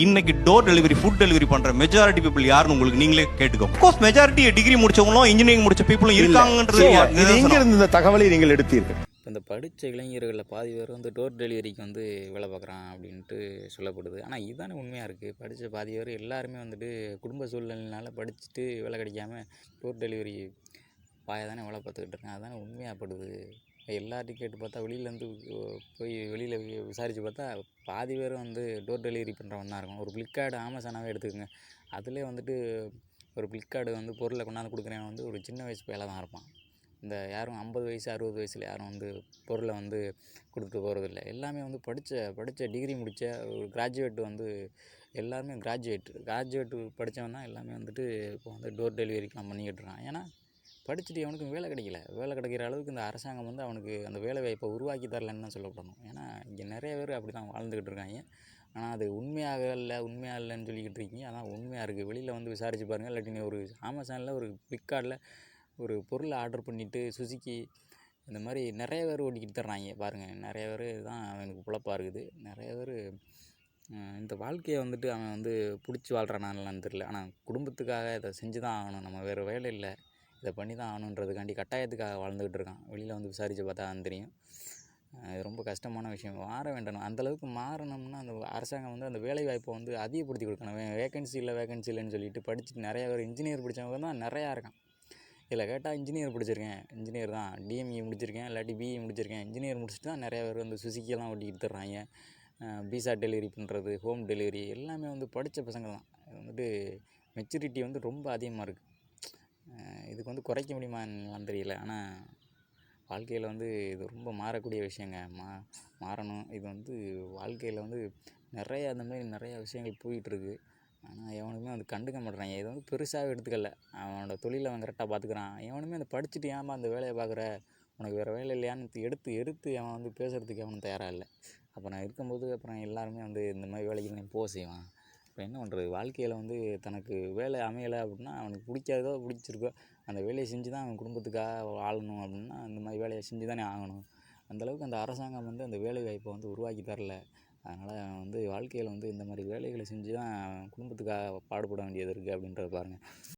இன்னைக்கு door delivery food delivery பண்ற majority people யாருன்னு உங்களுக்கு நீங்களே கேட்டுக்கோ. கோர்ஸ் மெஜாரிட்டி டிகிரி முடிச்சவங்களும் இன்ஜினியரிங் முடிச்ச பீப்புளும் இருக்காங்கன்றது இது எங்க. இருந்து இந்த தகவலை நீங்கள் எடுத்தீர்கள்? இப்போ இந்த படித்த இளைஞர்களில் பாதி பேர் வந்து டோர் டெலிவரிக்கு வந்து வேலை பார்க்குறான் அப்படின்ட்டு சொல்லப்படுது. ஆனால் இதுதானே உண்மையாக இருக்குது படித்த பாதி பேர் எல்லாருமே வந்துட்டு குடும்ப சூழ்நிலைனால படிச்சுட்டு வேலை கிடைக்காம டோர் டெலிவரி பாய தானே வேலை பார்த்துக்கிட்டு இருக்காங்க. அதுதானே உண்மையாகப்படுது எல்லா கேட்டு பார்த்தா வெளியிலேருந்து போய் வெளியில் விசாரித்து பார்த்தா பாதி பேரும் வந்து டோர் டெலிவரி பண்ணுறவன் தான் இருக்கும் ஒரு ஃப்ளிப்கார்ட் அமேசானாகவே எடுத்துக்கோங்க. அதிலே வந்துட்டு ஒரு ஃப்ளிப்கார்டு வந்து பொருளை கொண்டாந்து கொடுக்குறவன் வந்து ஒரு சின்ன வயசு பையலாக தான் இருப்பான். இந்த யாரும் ஐம்பது வயசு அறுபது வயசில் யாரும் வந்து பொருளை வந்து கொடுத்துட்டு போகிறதில்ல எல்லாமே வந்து படித்த படித்த டிகிரி முடித்த ஒரு கிராஜுவேட் வந்து எல்லாருமே கிராஜுவேட் கிராஜுவேட் படித்தவன் தான் எல்லாமே வந்துட்டு இப்போ வந்து டோர் டெலிவரிக்கெலாம் பண்ணிக்கிட்டு இருக்கான். ஏன்னா படிச்சுட்டு அவனுக்கு வேலை கிடைக்கல. வேலை கிடைக்கிற அளவுக்கு இந்த அரசாங்கம் வந்து அவனுக்கு அந்த வேலை வாய்ப்பை உருவாக்கி தரலன்னு தான் சொல்லப்படணும். ஏன்னா இங்கே நிறைய பேர் அப்படி தான் வாழ்ந்துக்கிட்டு இருக்காங்க. ஆனால் அது உண்மையாக இல்லை உண்மையாக இல்லைன்னு சொல்லிக்கிட்டு இருக்கீங்க. அதான் உண்மையாக இருக்குது வெளியில் வந்து விசாரிச்சு பாருங்கள் இல்லாட்டி ஒரு அமேசானில் ஒரு ஃப்ளிப்கார்ட்டில் ஒரு பொருளை ஆர்டர் பண்ணிவிட்டு சுசுக்கி இந்த மாதிரி நிறைய பேர் ஓட்டிக்கிட்டு தர்றாங்க. பாருங்கள் நிறைய பேர் தான் அவனுக்கு பிழப்பாக இருக்குது. நிறைய பேர் இந்த வாழ்க்கையை வந்துட்டு அவன் வந்து பிடிச்சி வாழ்கிறானான்னு தெரில ஆனால் குடும்பத்துக்காக இதை செஞ்சு தான் ஆகணும். நம்ம வேறு வேலை இல்லை. இதை பண்ணி தான் ஆகணுன்றதுக்காண்டி கட்டாயத்துக்காக வாழ்ந்துக்கிட்டு இருக்கான். வெளியில் வந்து விசாரித்து பார்த்தா தான் தெரியும். இது ரொம்ப கஷ்டமான விஷயம். மாற வேண்டணும் அந்தளவுக்கு மாறணும்னா அந்த அரசாங்கம் வந்து அந்த வேலை வாய்ப்பை வந்து அதிகப்படுத்தி கொடுக்கணும். வேகன்சி இல்லை வேகன்சி இல்லைன்னு சொல்லிட்டு படிச்சுட்டு நிறைய பேர் இன்ஜினியர் படித்தவங்க தான் நிறையா இருக்கான். இதில் கேட்டால் இன்ஜினியர் படிச்சிருக்கேன். இன்ஜினியர் தான். டிஎம்இ முடிச்சிருக்கேன். இல்லாட்டி பிஇ முடிச்சிருக்கேன். இன்ஜினியர் முடிச்சுட்டு தான் நிறையா பேர் வந்து சுசுக்கியெல்லாம் ஓட்டிக்கிட்டு தர்றாங்க பீசா டெலிவரி பண்ணுறது ஹோம் டெலிவரி எல்லாமே வந்து படித்த பசங்க தான். இது வந்துட்டு மெச்சூரிட்டி வந்து ரொம்ப அதிகமாக இருக்குது இதுக்கு வந்து குறைக்க முடியுமா தெரியல. ஆனால் வாழ்க்கையில் வந்து இது ரொம்ப மாறக்கூடிய விஷயங்க. மா மாறணும். இது வந்து வாழ்க்கையில் வந்து நிறையா அந்த மாதிரி நிறையா விஷயங்கள் போயிட்டுருக்கு. ஆனால் எவனுமே வந்து கண்டுக்க மாட்றாங்க இதை வந்து பெருசாக எடுத்துக்கல. அவனோட தொழிலை அவன் கரெக்டாக பார்த்துக்கிறான். எவனுமே அந்த படிச்சுட்டு ஏமா அந்த வேலையை பார்க்குற? உனக்கு வேறு வேலை இல்லையான்னு எடுத்து எடுத்து அவன் வந்து பேசுகிறதுக்கு அவன் தயாராக இல்லை. அப்போ நான் இருக்கும்போது அப்புறம் எல்லாருமே வந்து இந்த மாதிரி வேலைக்கு தான் போக செய்வான். இப்போ என்ன பண்ணுறது வாழ்க்கையில் வந்து தனக்கு வேலை அமையலை அப்படின்னா அவனுக்கு பிடிக்காததோ பிடிச்சிருக்கோ அந்த வேலையை செஞ்சு தான் அவன் குடும்பத்துக்காக வாழணும் அப்படின்னா அந்த மாதிரி வேலையை செஞ்சு தானே ஆகணும் அந்தளவுக்கு அந்த அரசாங்கம் வந்து அந்த வேலை வாய்ப்பை வந்து உருவாக்கி தரல. அதனால் அவன் வந்து வாழ்க்கையில் வந்து இந்த மாதிரி வேலைகளை செஞ்சு தான் அவன் குடும்பத்துக்காக பாடுபட வேண்டியது இருக்குது அப்படின்றத பாருங்கள்